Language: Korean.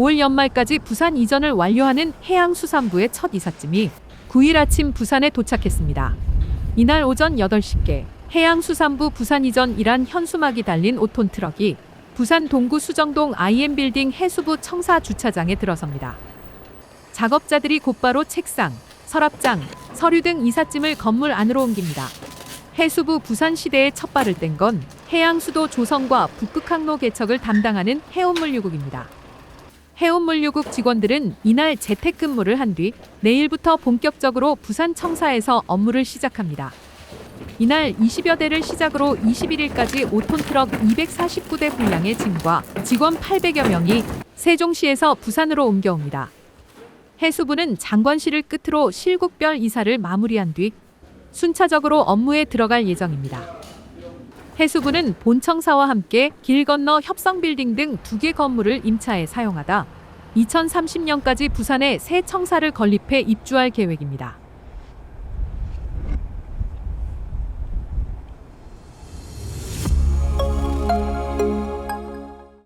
올 연말까지 부산 이전을 완료하는 해양수산부의 첫 이삿짐이 9일 아침 부산에 도착했습니다. 이날 오전 8시께 해양수산부 부산 이전 일한 현수막이 달린 5톤 트럭이 부산 동구 수정동 IM빌딩 해수부 청사 주차장에 들어섭니다. 작업자들이 곧바로 책상, 서랍장, 서류 등 이삿짐을 건물 안으로 옮깁니다. 해수부 부산시대에 첫 발을 뗀 건 해양수도 조성과 북극항로 개척을 담당하는 해운물류국입니다. 해운물류국 직원들은 이날 재택근무를 한 뒤 내일부터 본격적으로 부산 청사에서 업무를 시작합니다. 이날 20여 대를 시작으로 21일까지 5톤 트럭 249대 분량의 짐과 직원 800여 명이 세종시에서 부산으로 옮겨옵니다. 해수부는 장관실을 끝으로 실국별 이사를 마무리한 뒤 순차적으로 업무에 들어갈 예정입니다. 해수부는 본청사와 함께 길 건너 협성빌딩 등 두 개 건물을 임차해 사용하다 2030년까지 부산에 새 청사를 건립해 입주할 계획입니다.